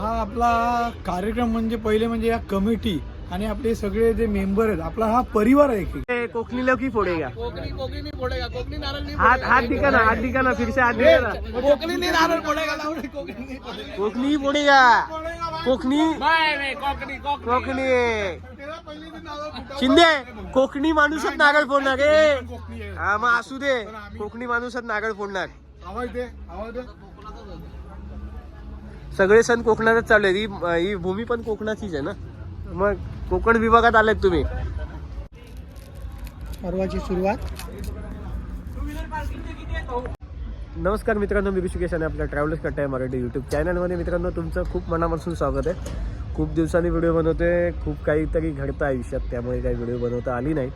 हा आपला कार्यक्रम म्हणजे पहिले म्हणजे या कमिटी आणि आपले सगळे जे मेंबर आहेत आपला हा परिवार आहे की कोकणी लौकी फोडेगा कोकणी कोकणी नहीं फोड़ेगा कोकणी नारळ नहीं हाथ हाथ दिखा ना हाथ दिखा ना फिर से हाथ दिखा ना. फोड़ेगा। कोकणी नहीं नारळ फोड़ेगा लावणी कोकणी नहीं फोड़ेगा कोकणी फोडेगा कोकणी बाय बाय कोकणी कोकणी. कोकणी. तेव्हा पहिली ती नारळ फुटावं. शिंदे कोकणी माणूसच नारळ फोडणार रे हा मग असू दे. कोकणी माणूसच नारळ फोडणार. आवाज दे आवाज दे. सगळे सण कोकणातच चालू आहेत. ही ही भूमी पण कोकणाचीच आहे ना? मग कोकण विभागात आलेत तुम्ही. पर्वाची सुरुवात. नमस्कार मित्रांनो मी ऋषिकेश आणि आपल्या ट्रॅव्हलर्स कट्टा आहे मराठी यूट्यूब चॅनलमध्ये मित्रांनो तुमचं खूप मनापासून स्वागत आहे. खूप दिवसांनी व्हिडिओ बनवतोय. खूप काहीतरी घडतं आयुष्यात त्यामुळे काही व्हिडिओ बनवता आली नाही.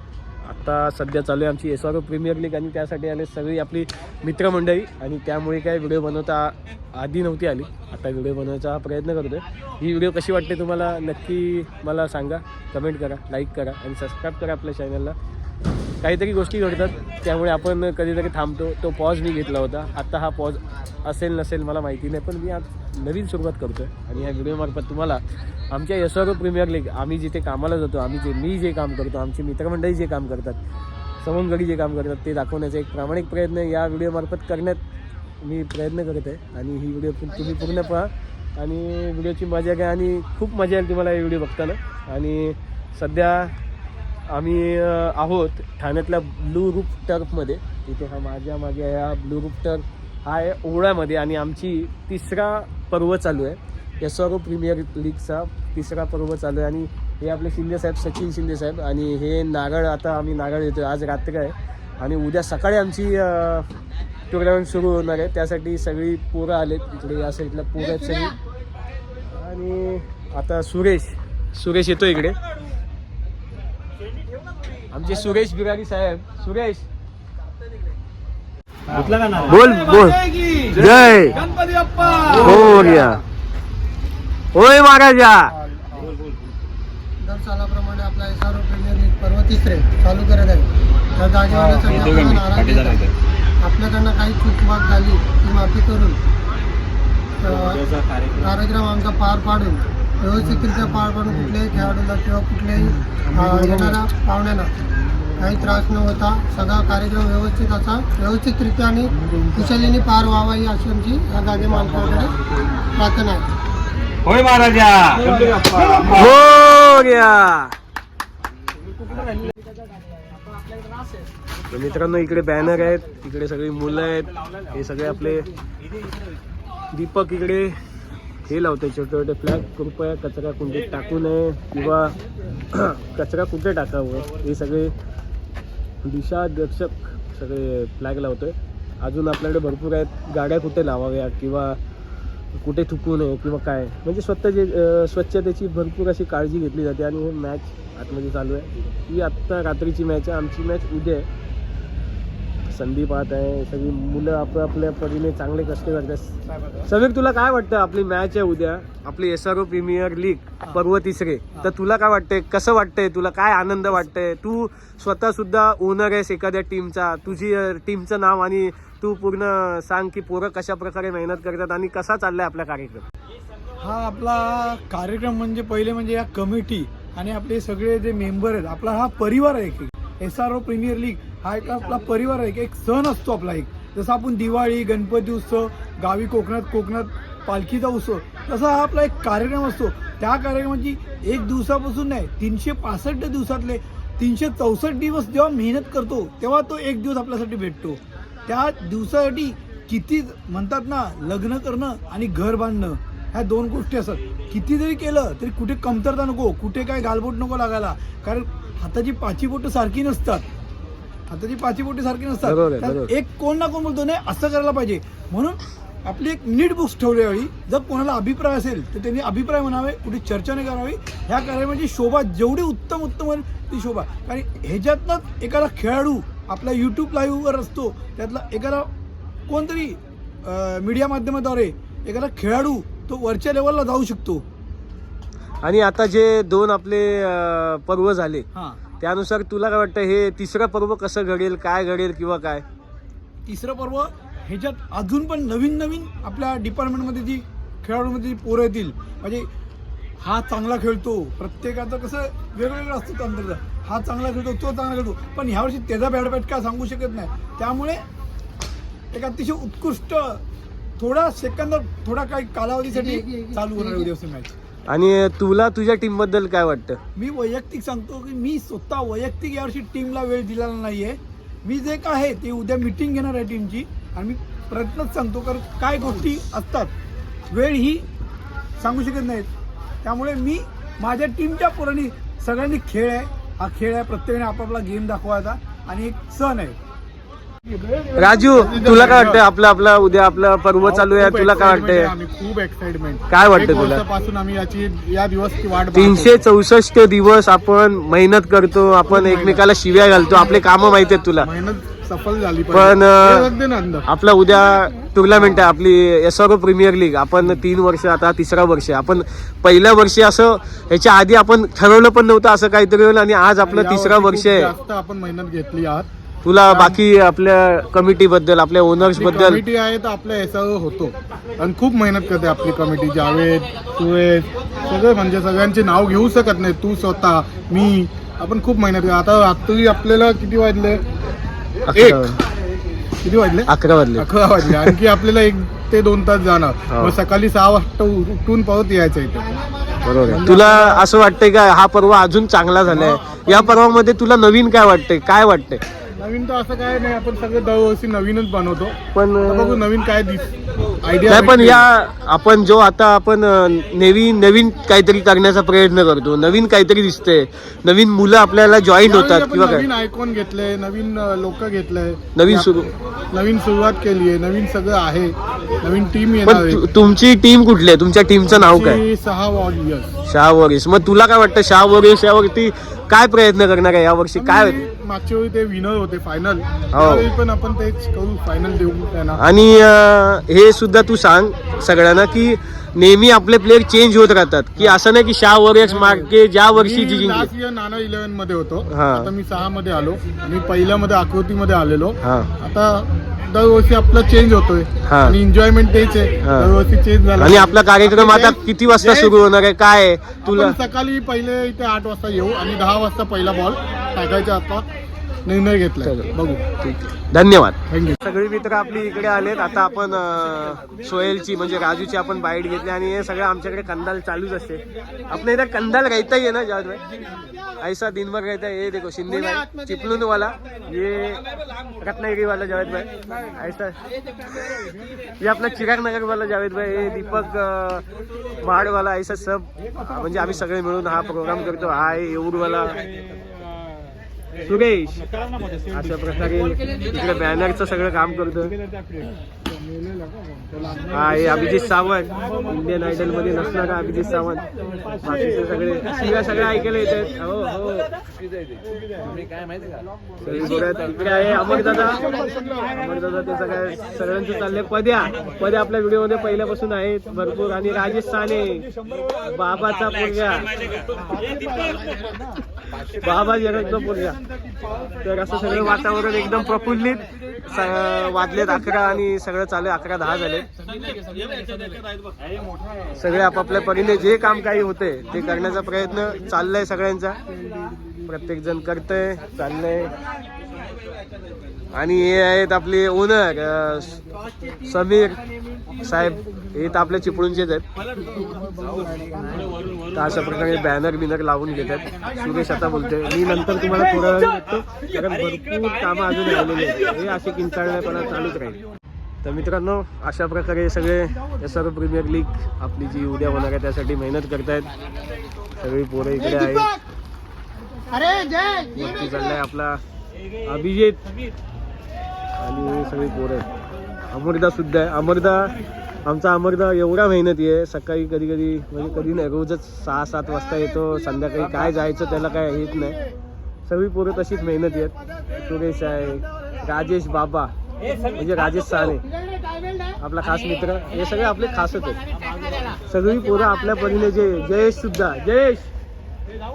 आता सध्या चालू आहे आमची S R O premier league आणि त्यासाठी आले सगळी आपली मित्रमंडळी. आणि त्यामुळे काय व्हिडिओ बनवता आधी नव्हती आली. आता व्हिडिओ बनवायचा प्रयत्न करतोय. ही व्हिडिओ कशी वाटते तुम्हाला? नक्की मला सांगा. कमेंट करा लाईक करा आणि सबस्क्राईब करा आपल्या चॅनलला काहीतरी गोष्टी घडतात त्यामुळे आपण कधीतरी थांबतो. तो पॉज मी घेतला होता. आत्ता हा पॉज असेल नसेल मला माहिती नाही पण मी आज नवीन सुरुवात करतो आहे आणि या व्हिडिओमार्फत तुम्हाला आमच्या यशोरो प्रीमियर लीग आम्ही जिथे कामाला जातो आम्ही जे मी जे काम करतो आमची मित्रमंडळी जे काम करतात सवंगडी जे काम करतात ते दाखवण्याचा एक प्रामाणिक प्रयत्न या व्हिडिओमार्फत करण्यात मी प्रयत्न करत आहे. आणि ही व्हिडिओ तुम्ही पूर्ण पहा. आणि व्हिडिओची मजा घ्या. आणि खूप मजा येईल तुम्हाला हे व्हिडिओ बघताना. आणि सध्या आम्ही आहोत ठाण्यातल्या ब्लू रूप टर्फमध्ये. इथे हा माझ्या मागे या ब्लू रूप टर्फ. हा आहे ओवळ्यामध्ये आणि आमची तिसरा पर्व चालू आहे. एस आर ओ प्रीमियर लीगचा तिसरा पर्व चालू आहे आणि हे आपले शिंदे साहेब सचिन शिंदे साहेब आणि हे नारळ आता आम्ही नारळ येतो आज रात्र आहे आणि उद्या सकाळी आमची टुर्नामेंट सुरू होणार आहे. त्यासाठी सगळी पोरं आलेत इकडे या साईडला पोरं आहेत सगळी. आणि आता सुरेश सुरेश येतो इकडे. आमचे सुरेश बिरारी साहेब. सुरेश. बोल बोल. जय. गणपती बाप्पा. हो होय महाराजा. दर सालाप्रमाणे आपला S R O premier league पर्व तिसरे चालू करत आहे. त्या येतात. आपल्याकडनं काही चूकवाक झाली ती माफी करून कार्यक्रम आमचा पार पाडून व्यवस्थितरित्या पार पाडून कुठल्याही खेळाडूला किंवा कुठल्याही येणाऱ्या पाहुण्यांना काही त्रास न होता सगळा कार्यक्रम व्यवस्थित असा व्यवस्थितरित्या आणि कुशलीने पार व्हावा ही अशी आमची या जागे मालकाकडे प्रार्थना आहे. होय महाराजा. हो गया तर मित्रांनो इकडे बॅनर आहेत इकडे सगळी मुलं आहेत हे सगळे आपले दीपक इकडे हे लावते छोटे छोटे फ्लॅग. कृपया कचरा कुंडीत टाकू नये किंवा कचरा कुठे टाकावं? हे सगळे दिशादर्शक सगळे फ्लॅग लावतोय. अजून आपल्याकडे भरपूर आहेत. गाड्या कुठे लावाव्या किंवा कुठे थुकू नये किंवा काय? म्हणजे स्वतःची जे स्वच्छतेची भरपूर अशी काळजी घेतली जाते आणि हे मॅच आतमध्ये चालू आहे. ही आत्ता रात्रीची मॅच आहे. आमची मॅच उद्या आहे. संधी पाहत आहे सगळी मुलं आपापल्या परीने चांगले कष्ट करतात. समीर तुला काय वाटतं आपली मॅच आहे उद्या? आपली S R O premier league पर्व तिसरे. तर तुला काय वाटतंय? कसं वाटतंय? तुला काय आनंद वाटतंय? तू स्वतः सुद्धा ओनर आहेस एखाद्या टीमचा तुझी टीमचं नाव आणि तू पूर्ण सांग की पोरं कशा प्रकारे मेहनत करतात आणि कसा चाललाय आपला कार्यक्रम? हा आपला कार्यक्रम म्हणजे पहिले म्हणजे या कमिटी आणि आपले सगळे जे मेंबर आहेत आपला हा परिवार आहे की S R O premier league हा एक आपला परिवार आहे एक सण असतो आपला एक. जसं आपण दिवाळी गणपती उत्सव गावी कोकणात कोकणात पालखीचा उत्सव तसा हा आपला एक कार्यक्रम असतो. त्या कार्यक्रमाची एक दिवसापासून नाही तीनशे पासष्ट दिवसातले तीनशे चौसष्ट दिवस जेव्हा मेहनत करतो तेव्हा तो एक दिवस आपल्यासाठी भेटतो. त्या दिवसासाठी किती म्हणतात ना लग्न करणं आणि घर बांधणं ह्या दोन गोष्टी असतात. किती जरी केलं तरी कुठे कमतरता नको कुठे काय गालबोट नको लागायला. कारण हाताची पाची बोट सारखी नसतात. हाताची पाची बोटी सारखी बरोबर नसतात आहे, त्यात बरोबर. एक कोण ना कोण बोलतो नाही असं करायला पाहिजे. म्हणून आपली एक नीट बुक्स ठेवली हवी जर कोणाला अभिप्राय असेल तर त्यांनी अभिप्राय म्हणावे कुठे चर्चा नाही करावी. ह्या कार्यक्रमाची शोभा जेवढी उत्तम उत्तम होईल ती शोभा. कारण ह्याच्यातनं एखादा खेळाडू आपला यूट्यूब लाईव्हवर असतो त्यातला एखादा कोणतरी मीडिया माध्यमाद्वारे एखादा खेळाडू तो वरच्या लेवलला जाऊ शकतो. आणि आता जे दोन आपले अं, पर्व झाले हां. त्यानुसार तुला काय वाटतं हे तिसरं पर्व कसं घडेल काय घडेल किंवा काय? तिसरं पर्व ह्याच्यात अजून पण नवीन नवीन आपल्या डिपार्टमेंटमध्ये जी खेळाडूमध्ये जी पोरं येतील म्हणजे हा चांगला खेळतो प्रत्येकाचं कसं वेगवेगळं असतं तंत्र हा चांगला खेळतो तो चांगला खेळतो पण ह्यावर्षी त्याचा बॅड बॅट काय सांगू शकत नाही? त्यामुळे एक अतिशय उत्कृष्ट थोडा सेकंद थोडा काही कालावधीसाठी चालू होणार उद्या मॅच आणि तुला तुझ्या टीमबद्दल काय वाटतं? मी वैयक्तिक सांगतो की मी स्वतः वैयक्तिक यावर्षी टीमला वेळ दिलेला नाहीये. मी जे काय आहे ते उद्या मिटिंग घेणार आहे टीमची आणि मी प्रयत्नच सांगतो कारण काय गोष्टी असतात वेळ ही सांगू शकत नाहीत. त्यामुळे मी माझ्या टीमच्या पोरांनी सगळ्यांनी खेळ आहे. हा खेळ आहे प्रत्येकाने आपापला गेम दाखवायचा आणि एक सण आहे. राजू तुला काय वाटतं आपलं आपला उद्या आपलं पर्व चालू आहे. तुला काय वाटतंय? खूप एक्साइटमेंट काय वाटतं तुला? पासून आम्ही याची या दिवसची वाट पाहतो. तीनशे चौसष्ट दिवस आपण मेहनत करतो आपण एकमेकाला शिव्या घालतो. आपले कामं माहिती आहेत तुला. मेहनत सफल झाली पण, आपला उद्या टुर्नामेंट आहे आपली एस आर प्रीमियर लीग आपण तीन वर्ष आता तिसरा वर्ष. आपण पहिल्या वर्षी असं ह्याच्या आधी आपण ठरवलं पण नव्हतं असं काहीतरी होईल आणि आज आपलं तिसरा वर्ष आहे. आपण मेहनत घेतली आहात. तुला बाकी आपल्या कमिटी बद्दल आपल्या ओनर्सबद्दल? कमिटी आहे तर आपल्या याच्यावर होतो. आणि खूप मेहनत करते आपली कमिटी जावेद सुरेश सगळे म्हणजे सगळ्यांचे नाव घेऊ शकत नाही. तू स्वतः मी आपण खूप मेहनत करतो. आता रात्री आपल्याला किती वाजले? एक. किती वाजले? अकरा वाजले. अकरा वाजले. आणखी आपल्याला एक ते दोन तास जाणार. हो. मग सकाळी सहा वाजता उठून परत यायचं इथे. बरोबर. तुला असं वाटतंय का हा पर्व अजून चांगला झालाय? या पर्वामध्ये तुला नवीन काय वाटतंय? काय वाटतंय? नवीन तर असं काय नाही आपण सगळे दरवर्षी नवीनच बनवतो. पण आता बघू नवीन काय आयडिया नाही पण या आपण जो आता आपण अं, नवीन नवीन काहीतरी करण्याचा प्रयत्न करतो. नवीन काहीतरी दिसतंय. नवीन मुलं आपल्याला जॉईंट होतात किंवा काय. नवीन आयकॉन घेतलंय नवीन लोक घेतलंय. नवीन सुरू नवीन सुरुवात केली आहे नवीन सगळं आहे. नवीन टीम येणार पण आहे. तु- तुमची टीम कुठली आहे? तुमच्या टीमचं नाव काय? ती सहा वॉरियर्स शाह वॉरिस मग तुला काय वाटतं? शाह वॉरिस यावरती काय प्रयत्न करणार आहे यावर्षी? काय मागच्या वेळी ते विनर होते फायनल त्यावेळी पण आपण तेच करू फायनल देऊ त्यांना. आणि अं, हे सुद्धा तू सांग सगळ्यांना की नेहमी आपले प्लेअर चेंज होत राहतात. की असं नाही की शाह वॉरियर्स मार्के ज्या वर्षी जी जिंकली. लास्ट इयर नाना इलेव्हनमध्ये होतो. हा. आता मी सहा मध्ये आलो. मी पहिल्या मध्ये आकृती मध्ये आलेलो. हा. आता दरवर्षी आपला चेंज होतोय हा. आणि एन्जॉयमेंट तेच आहे हा. दरवर्षी चेंज झाला आणि आपला कार्यक्रम आता किती वाजता सुरू होणार आहे काय आहे? तुला आपण सकाळी पहिले इथे आठ वाजता येऊ आणि दहा वाजता पहिला बॉल टाकायचा आता निर्णय घेतलाय. चलो. बघू. धन्यवाद. थँक्यू सगळी मित्र आपली इकडे आलेत. आता आपण अं, सोहेलची म्हणजे राजूची आपण बाईट घेतली आणि हे सगळं आमच्याकडे कंदाल चालूच असते. आपण इधर कंदाल ही है ना जावेद भाई? ऐसा दिन भर रहता है ये देखो शिंदे भाई. चिपलून वाला. ये रत्नागिरी वाला जावेद भाई. ऐसा ये अपना चिराग नगर वाला जावेद भाई. ये दीपक महाड वाला ऐसा सब. म्हणजे आम्ही सगळे मिळून हा प्रोग्राम करतो. हा येऊर वाला सुरेश अशा प्रकारे इकडे बॅनरचं सगळं काम करतो हा हे अभिजित सावंत. इंडियन आयडलमध्ये नसणारा अभिजित सावंत? बाकीचे सगळे शिव्या सगळे ऐकायला इथे हो हो. सगळी बोलत. इकडे आहे अमरदादा अमरदादा ते सगळ्या सगळ्यांचं चाललंय. पद्या. पद्या आपल्या व्हिडिओमध्ये पहिल्यापासून आहेत. भरपूर. आणि राजेश साने. बाबाचा पोरगा. बाबा जगतचा पोरगा. तर असं सगळं वातावरण एकदम प्रफुल्लित. स- वाजलेत अकरा आणि सगळं चालू आहे अकरा दहा झाले. सगळे आपापल्या परीने जे काम काही होते ते करण्याचा प्रयत्न चाललाय सगळ्यांचा. प्रत्येक जण करतंय चाललंय. आणि हे आहेत आपले ओनर समीर साहेब. हे तर आपल्या चिपळूणचेच आहेत. तर अशा प्रकारे बॅनर बिनर लावून घेतात सुरेश आता बोलतोय. मी नंतर तुम्हाला थोडा वेळ कारण भरपूर कामं अजून राहिलेली आहेत. हे असे किंचाळण्यापणा चालूच राहील. तर मित्रांनो अशा प्रकारे सगळे एस आर प्रीमियर लीग आपली जी उद्या होणार आहे त्यासाठी मेहनत करतायत. सगळी पोरं इकडे आहेत. वरती चाललाय आपला अभिजित. आणि सगळी पोरं आहेत. अमरदा सुद्धा आहे. अमरदा आमचा अमरदा एवढा मेहनती आहे. सकाळी कधी कधी म्हणजे कधी नाही रोजच सहा सात वाजता येतो. संध्याकाळी काय जायचं त्याला काय हेच नाही. सगळी पोरं तशीच मेहनती आहेत. सुरेश आहे राजेश बाबा. म्हणजे राजेश साने आपला खास मित्र हे सगळे आपले खासच आहेत. सगळी पोरं आपल्या परीने जे जयेश सुद्धा जयेश!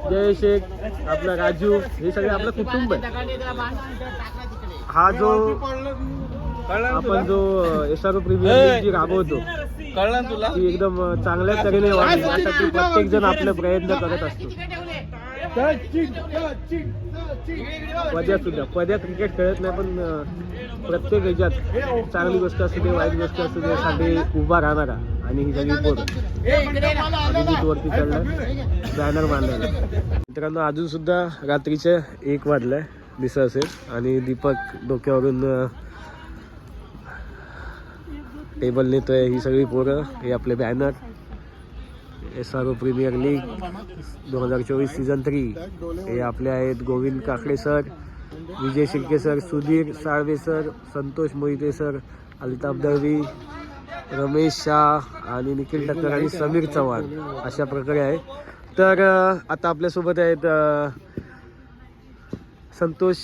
जयेश एक आपला राजू हे सगळे आपलं कुटुंब आहे. हा जो आपण जो एस आर प्रीमियर लीग जी राबवतो कळलं ना तुला? ती एकदम चांगल्या तऱ्हेने व्हावी यासाठी प्रत्येक जण आपले प्रयत्न करत असतो. पद्या सुद्धा पद्या क्रिकेट खेळत नाही पण प्रत्येक ह्याच्यात चांगली गोष्ट असू दे वाईट गोष्ट असू दे साठी उभा राहणारा. आणि ही सगळी पोरं. वरती चढलं बॅनर बांधायला मित्रांनो अजून सुद्धा रात्रीचे एक वाजलंय दिसत असेल. आणि दीपक डोक्यावरून टेबल नेतोय ही सगळी पोरं हे आपले banner. S R O premier league दोन हजार चोवीस सीझन थ्री हे आपले आहेत Govind Kakade sir Vijay Shirke sir Sudhir Salve sir Santosh Mohite sir Altaf Dalvi Ramesh Shah आणि निखिल टक्कर आणि समीर चव्हाण अशा प्रकारे आहे तर आता आपल्यासोबत आहेत संतोष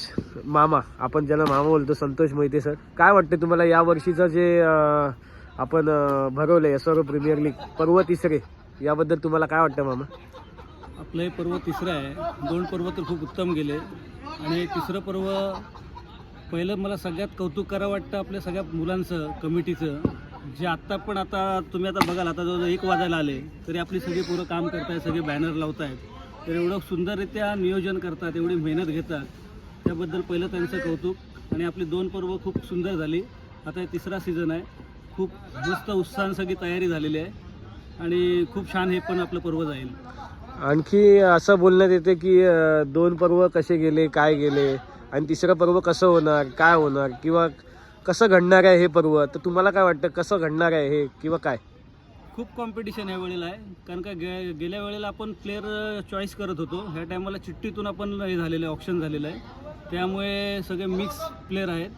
मामा. आपण ज्याला मामा बोलतो संतोष मोहिते सर. काय वाटते तुम्हाला या वर्षीचं जे आपण भरवलं आहे सर्व प्रीमियर लीग पर्व तिसरे याबद्दल तुम्हाला काय वाटतं मामा? आपलं हे पर्व तिसरं आहे. दोन पर्व तर खूप उत्तम गेले. आणि तिसरं पर्व पहिलं मला सगळ्यात कौतुक करावं वाटतं आपल्या सगळ्या मुलांचं कमिटीचं. जे आत्ता पण आता तुम्ही आता बघाल आता जवळ एक वाजायला आले तरी आपली सगळी पोरं काम करतायत सगळे बॅनर लावत आहेत तर एवढं सुंदररित्या नियोजन करतात एवढी मेहनत घेतात. त्याबद्दल पहिलं त्यांचं कौतुक. आणि आपली दोन पर्व खूप सुंदर झाली. आता हे तिसरा सीझन आहे. खूप मस्त उत्साहानं सगळी तयारी झालेली आहे. आणि खूप छान हे पण आपलं पर्व जाईल. आणखी असं बोलण्यात येते की दोन पर्व कसे गेले काय गेले आणि तिसरं पर्व कसं होणार काय होणार किंवा कसं घडणार आहे हे पर्व तर तुम्हाला काय वाटतं कसं घडणार आहे हे किंवा काय? खूप कॉम्पिटिशन या वेळेला आहे. कारण का गे गेल्या वेळेला आपण प्लेअर चॉईस करत होतो. ह्या टायमाला चिठ्ठीतून आपण हे झालेलं आहे ऑप्शन झालेलं आहे. त्यामुळे सगळे मिक्स प्लेअर आहेत.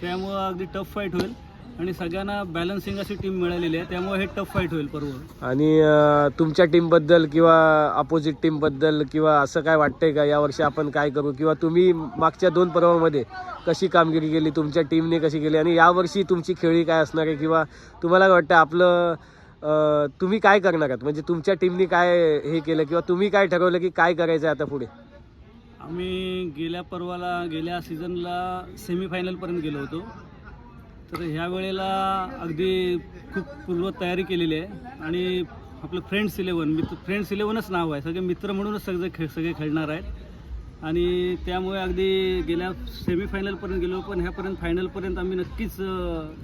त्यामुळं अगदी टफ फाईट होईल. आणि सगळ्यांना बॅलन्सिंग अशी टीम मिळालेली आहे. त्यामुळे हे टफ फाईट होईल पर्व. आणि अं, तुमच्या टीमबद्दल किंवा अपोजिट टीमबद्दल किंवा असं काय वाटतंय का? यावर्षी आपण काय करू? किंवा तुम्ही मागच्या दोन पर्वामध्ये कशी कामगिरी केली? तुमच्या टीमने कशी केली? आणि यावर्षी तुमची खेळी काय असणार आहे? किंवा तुम्हाला काय वाटतं आपलं अं, तुम्ही काय करणार आहात? म्हणजे तुमच्या टीमने काय हे केलं? किंवा तुम्ही काय ठरवलं की काय करायचं आहे आता पुढे? आम्ही गेल्या पर्वाला गेल्या सीझनला सेमीफायनलपर्यंत गेलो होतो. तर ह्या वेळेला अगदी खूप पूर्व तयारी केलेली आहे. आणि आपलं फ्रेंड्स इलेवन मित्र फ्रेंड्स इलेवनच नाव आहे. सगळे मित्र म्हणूनच सगळे खेळ सगळे खेळणार आहेत. आणि त्यामुळे अगदी गेल्या सेमीफायनलपर्यंत गेलो पण ह्यापर्यंत फायनलपर्यंत आम्ही नक्कीच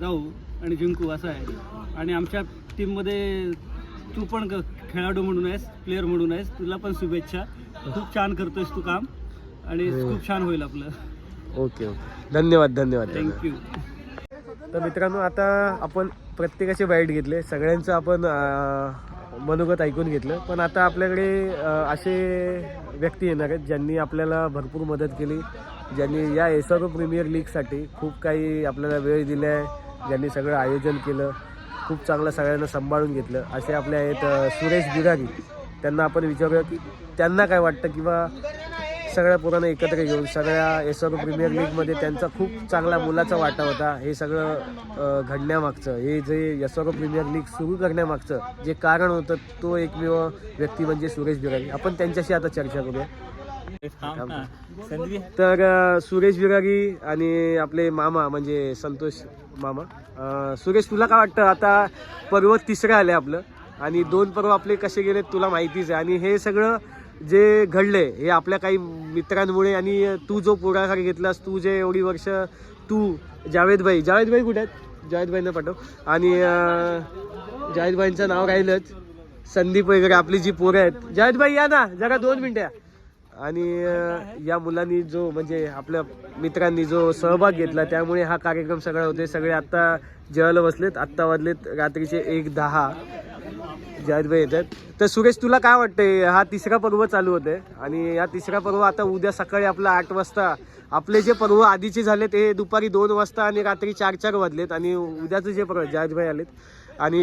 जाऊ आणि जिंकू असं आहे. आणि आमच्या टीममध्ये तू पण खेळाडू म्हणून आहेस प्लेअर म्हणून आहेस. तुला पण शुभेच्छा. खूप छान करतोयस तू काम. आणि खूप छान होईल आपलं. Okay okay. धन्यवाद धन्यवाद. थँक्यू तर मित्रांनो आता आपण प्रत्येकाचे बाईट घेतले. सगळ्यांचं आपण मनोगत ऐकून घेतलं. पण आता आपल्याकडे असे व्यक्ती येणार आहेत ज्यांनी आपल्याला भरपूर मदत केली ज्यांनी या एस आर प्रीमियर लीगसाठी खूप काही आपल्याला वेळ दिला आहे ज्यांनी सगळं आयोजन केलं खूप चांगलं सगळ्यांना सांभाळून घेतलं. असे आपले आहेत सुरेश बिरागी. त्यांना आपण विचारूया की त्यांना काय वाटतं किंवा सगळ्या पोरांना एकत्र घेऊन सगळ्या एस आर प्रीमियर लीगमध्ये त्यांचा खूप चांगला मुलाचा वाटा होता. हे सगळं घडण्यामागचं. हे जे एस आर प्रीमियर लीग सुरू करण्यामागचं जे कारण होतं तो एकमेव व्यक्ती म्हणजे सुरेश बिरागी आपण त्यांच्याशी आता चर्चा करूया. तर सुरेश बिरागी आणि आपले मामा म्हणजे संतोष मामा. सुरेश तुला काय वाटतं? आता पर्व तिसरं आले आपलं. आणि दोन पर्व आपले कसे गेले तुला माहितीच आहे. आणि हे सगळं जे घडले हे आपल्या काही मित्रांमुळे आणि तू जो पुढाकार घेतलास तू जे एवढी वर्ष तू जावेदभाई जावेदभाई कुठे आहेत? जावेदभाईंना पाठव. आणि जावेदभाईंचं नाव राहिलंच. संदीप वगैरे आपली जी पोरं आहेत. जावेदभाई या ना जरा दोन मिनटं या. आणि या मुलांनी जो म्हणजे आपल्या मित्रांनी जो सहभाग घेतला त्यामुळे हा कार्यक्रम सगळा होते सगळे आत्ता जेवायला बसलेत आत्ता वाजलेत रात्रीचे एक दहा. जावेदभाई येतात तर सुरेश तुला काय वाटतंय? हा तिसरा पर्व चालू होते आणि या तिसरा पर्व आता उद्या सकाळी आपला आठ वाजता आपले जे पर्व आधीचे झाले ते दुपारी दोन वाजता आणि रात्री चार चार वाजलेत आणि उद्याचं जे पर्व जावेदभाई आलेत. आणि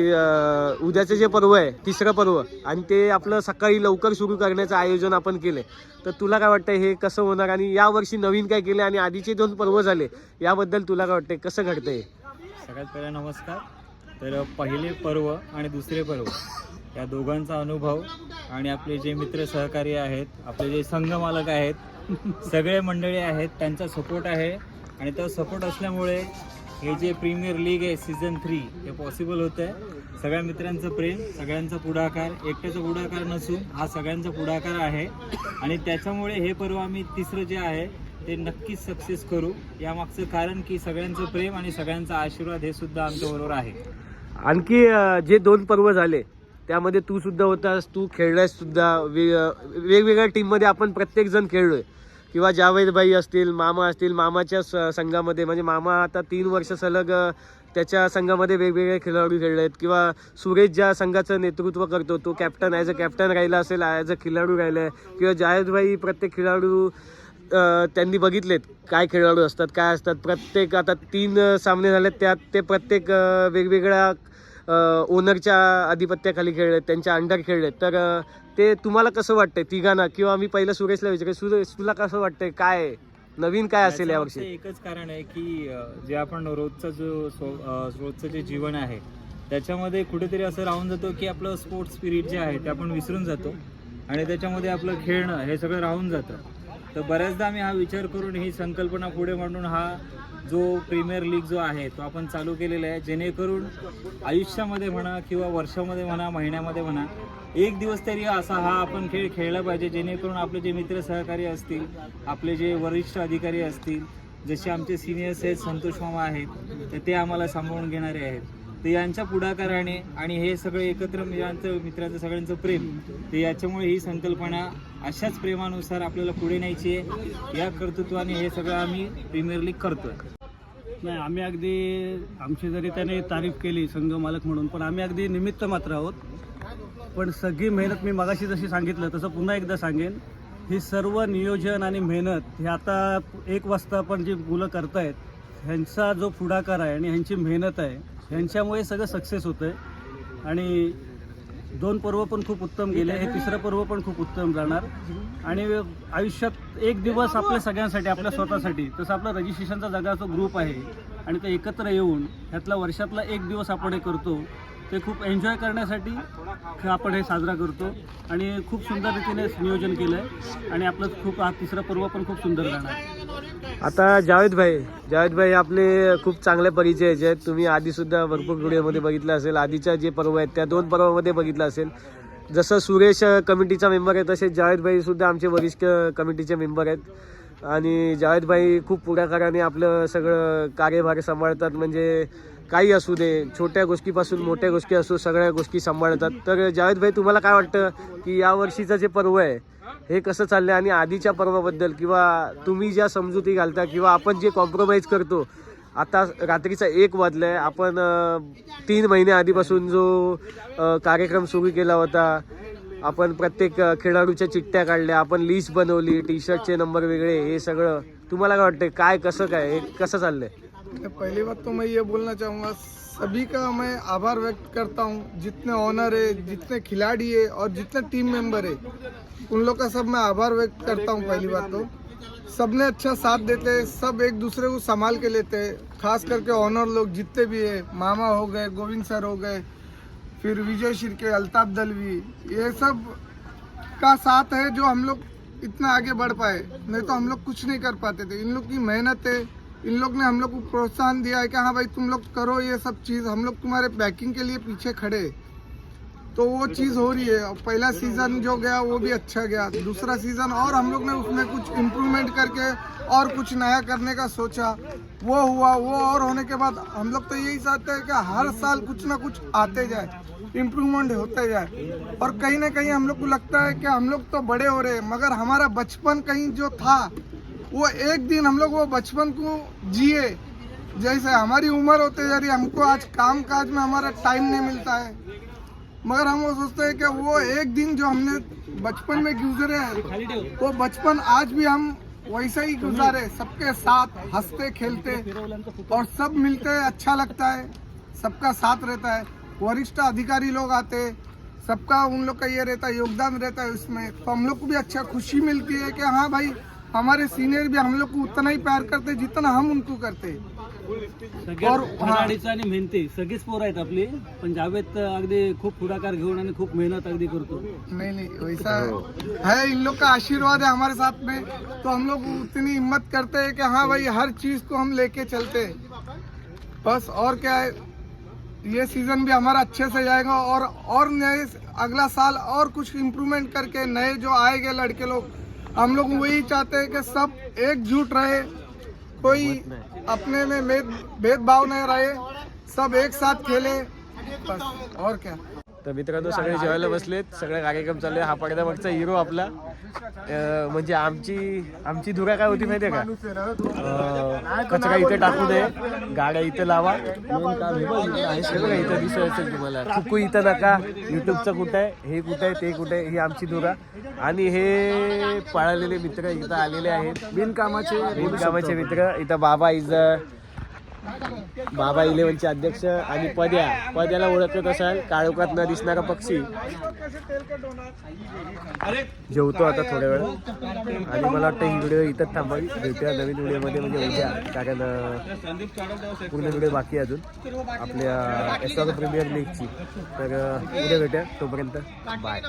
उद्याचं जे पर्व आहे तिसरं पर्व आणि ते आपलं सकाळी लवकर सुरू करण्याचं आयोजन आपण केले तर तुला काय वाटतं हे कसं होणार? आणि यावर्षी नवीन काय केलं आणि आधीचे दोन पर्व झाले याबद्दल तुला काय वाटतंय? कसं घडतंय? सगळ्यात पहिला नमस्कार. तर पहिले पर्व आणि दुसरे पर्व. या दोघांचा अनुभव आणि आपले जे मित्र सहकारी आहेत आपले जे संघ मालक आहेत सगळे मंडळी आहेत त्यांचा सपोर्ट आहे. आणि तो सपोर्ट असल्यामुळे हे जे प्रीमियर लीग आहे सीझन थ्री हे पॉसिबल होतं आहे सगळ्या मित्रांचं प्रेम सगळ्यांचा पुढाकार एकट्याचा पुढाकार नसून हा सगळ्यांचा पुढाकार आहे. आणि त्याच्यामुळे हे पर्व आम्ही तिसरं जे आहे ते नक्कीच सक्सेस करू. यामागचं कारण की सगळ्यांचं प्रेम आणि सगळ्यांचा आशीर्वाद हे सुद्धा आमच्याबरोबर आहे. आणखी जे दोन पर्व झाले त्यामध्ये तू सुद्धा होतास तू खेळलास सुद्धा. वे वेगवेगळ्या टीममध्ये आपण प्रत्येक जण खेळलोय. किंवा जावेदबाई असतील मामा असतील मामाच्या स- संघामध्ये. म्हणजे मामा आता तीन वर्ष सलग त्याच्या संघामध्ये वेगवेगळे खेळाडू खेळले आहेत किंवा सुरेश ज्या संघाचं नेतृत्व करतो तो कॅप्टन ॲज अ कॅप्टन राहिला असेल ॲज अ खेळाडू राहिला आहे किंवा जावेदबाई प्रत्येक खेळाडू त्यांनी बघितलेत काय खेळाडू असतात काय असतात. प्रत्येक आता तीन सामने झालेत त्यात ते प्रत्येक वेगवेगळ्या ओनरच्या आधिपत्याखाली खेळलेत त्यांच्या अंडर खेळलेत. तर ते तुम्हाला कसं वाटतंय तिघांना? किंवा मी पहिलं सुरेशला विचारेल सुरेश तुला कसं वाटतंय? काय? नवीन काय असेल यावर्षी? एकच कारण आहे की जे आपण रोजचं जो रोजचं जे जीवन आहे त्याच्यामध्ये कुठेतरी असं राहून जातो की आपलं स्पोर्ट्स स्पिरिट जे आहे ते आपण विसरून जातो. आणि त्याच्यामध्ये आपलं खेळणं हे सगळं राहून जातं. तर बऱ्याचदा आम्ही हा विचार करून ही संकल्पना पुढे मांडून हा जो प्रीमियर लीग जो आहे तो आपण चालू केलेला आहे. जेणेकरून आयुष्यामध्ये म्हणा किंवा वर्षामध्ये म्हणा महिन्यामध्ये म्हणा एक दिवस तरी असा हा आपण खेळ खेळला पाहिजे जेणेकरून आपले जे मित्र सहकारी असतील आपले जे वरिष्ठ अधिकारी असतील जसे आमचे सिनियर्स आहेत संतोष मामा आहेत तर ते आम्हाला सांभाळून घेणारे आहेत. तर यांच्या पुढाकाराने आणि हे सगळं एकत्र म्हणजे यांचं मित्रांचं सगळ्यांचं प्रेम तर याच्यामुळे ही संकल्पना अशाच प्रेमानुसार आपल्याला पुढे न्यायची आहे. या कर्तृत्वाने हे सगळं आम्ही प्रीमियर लीग करतोय. नाही आम्ही अगदी आमची जरी त्याने तारीफ केली संघ मालक म्हणून पण आम्ही अगदी निमित्त मात्र आहोत. पण सगळी मेहनत मी मगाशी जशी सांगितलं तसं पुन्हा एकदा सांगेन ही सर्व नियोजन आणि मेहनत हे आता एक वाजता पण जी मुलं करतायत ह्यांचा जो पुढाकार आहे आणि ह्यांची मेहनत आहे ह्यांच्यामुळे सगळं सक्सेस होतं आहे आणि दोन पर्व पण खूप उत्तम गेले. हे तिसरं पर्व पण खूप उत्तम जाणार. आणि आयुष्यात एक दिवस आपल्या सगळ्यांसाठी आपल्या स्वतःसाठी. तसं आपला रजिस्ट्रेशनचा जगाचा ग्रुप आहे आणि ते एकत्र येऊन ह्यातला वर्षातला एक दिवस आपण हे करतो ते खूप एन्जॉय करण्यासाठी आपण हे साजरा करतो. आणि खूप सुंदर रीतीने नियोजन केलं आहे आणि आपलं खूप हा तिसरा पर्व पण खूप सुंदर जाणार. आता जावेद भाई जावेद भाई आपले खूप चांगले परिचयाचे आहेत. तुम्ही आधी सुद्धा भरपूर व्हिडिओमध्ये बघितलं असेल. आधीच्या जे पर्व आहेत त्या दोन पर्वामध्ये बघितलं असेल. जसं सुरेश कमिटीचा मेंबर आहे तसेच जावेद भाई सुद्धा आमचे वरिष्ठ कमिटीचे मेंबर आहेत. आणि जावेद भाई खूप पुढाकाराने आपलं सगळं कार्यभार सांभाळतात. म्हणजे काही असू दे छोट्या गोष्टीपासून मोठ्या गोष्टी असू सगळ्या गोष्टी सांभाळतात. तर जावेद भाई तुम्हाला काय वाटतं की यावर्षीचं जे पर्व आहे हे कसं चाललंय आणि आधीच्या पर्वाबद्दल किंवा तुम्ही ज्या समजुती घालता किंवा आपण जे कॉम्प्रोमाइज करतो आता रात्रीचा एक वाजलाय आपण तीन महिने आधीपासून जो कार्यक्रम सुरू केला होता आपण प्रत्येक खेळाडूच्या चिठ्ठ्या काढल्या आपण लिस्ट बनवली टी शर्टचे नंबर वेगळे हे सगळं तुम्हाला काय वाटतंय काय कसं काय हे कसं चाललंय? पहली बात तो मैं ये बोलना सभी का मैं आभार व्यक्त करता हूँ। जितने ऑनर है, जितने खिलाड़ी है और जितने टीम मेंबर है, उन लोग का सब मैं आभार व्यक्त करता हूँ पहली बात तो। सबने अच्छा साथ देते हैं, सब एक दूसरे को संभाल के लेते हैं। खास करके ऑनर लोग जितने भी है, मामा हो गए, गोविंद सर हो गए, फिर विजय शिरके अल्ताफ दलवी, ये सब का साथ है जो हम लोग इतना आगे बढ़ पाए। नहीं तो हम लोग कुछ नहीं कर पाते थे। इन लोग की मेहनत है इन लोग ने हम लोग को प्रोत्साहन दिया है कि हाँ भाई तुम लोग करो ये सब चीज़। हम लोग तुम्हारे बैकिंग के लिए पीछे खड़े। तो वो चीज़ हो रही है। और पहला सीज़न जो गया वो भी अच्छा गया। दूसरा सीज़न और हम लोग ने उसमें कुछ इम्प्रूवमेंट करके और कुछ नया करने का सोचा। वो हुआ वो और होने के बाद हम लोग तो यही चाहते हैं कि हर साल कुछ ना कुछ आते जाए इम्प्रूवमेंट होते जाए। और कहीं ना कहीं हम लोग को लगता है कि हम लोग तो बड़े हो रहे हैं मगर हमारा बचपन कहीं जो था वो एक दिन हम लोग वो बचपन को जिए। जैसे हमारी उम्र होते जा रही हमको आज काम काज में हमारा टाइम नहीं मिलता है। मगर हम वो सोचते हैं कि वो एक दिन जो हमने बचपन में गुजरे हैं, वो बचपन आज भी हम वैसा ही गुजारे। सबके साथ हँसते, खेलते और सब मिलते अच्छा लगता है। सबका साथ रहता है। वरिष्ठ अधिकारी लोग आते, सबका उन लोग का ये रहता है, योगदान रहता है उसमें। तो हम लोग को भी अच्छा खुशी मिलती है कि हाँ भाई हमारे सीनियर भी हम लोग को उतना ही प्यार करते जितना हम उनको करते। खिलाडीचं आणि मेहनती सगळीच पोरं आहेत आपली. पण जावेद अगदी खूप पुढाकार घेऊन आणि खूप मेहनत अगदी करतो. नहीं नहीं वैसा है इन लोग का आशीर्वाद है हमारे साथ में तो हम लोग उतनी हिम्मत करते हैं कि हाँ भाई हर चीज को हम लेके चलते हैं। बस और क्या है ये सीजन भी हमारा अच्छे से जाएगा और और नए अगला साल और कुछ इम्प्रूवमेंट करके नए जो आएंगे लड़के लोग हम लोग वही चाहते हैं कि सब एकजुट रहे कोई अपने में भेद भेदभाव नहीं रहे सब एक साथ खेले बस और क्या? तर मित्रांनो सगळे जेवायला बसलेत. सगळे कार्यक्रम चालू आहे. हा पडदा मागचा हिरो आपला म्हणजे आमची आमची धुरा काय होती माहितीये का? कचरा इथे टाकू नये गाड्या इथे लावा. इथं सगळं इथं दिसत असेल तुम्हाला. चुकू इथं नका. युट्यूबचं कुठं आहे? हे कुठं आहे? ते कुठं आहे? ही आमची धुरा. आणि हे पळालेले मित्र इथं आलेले आहेत. बिनकामाचे बिनकामाचे मित्र. इथं बाबा इज बाबा इलेव्हनचे अध्यक्ष आणि पद्या. पद्याला ओळखत असाल काळोखात न दिसणारा पक्षी. जेवतो आता थोड्या वेळ. आणि मला वाटतं ही व्हिडिओ इथंच थांबावी. भेटूया नवीन व्हिडिओमध्ये म्हणजे उद्या कारण पूर्ण व्हिडिओ बाकी अजून. आपल्या एस प्रीमियर लीगची तर उद्या भेटूया. तोपर्यंत बाय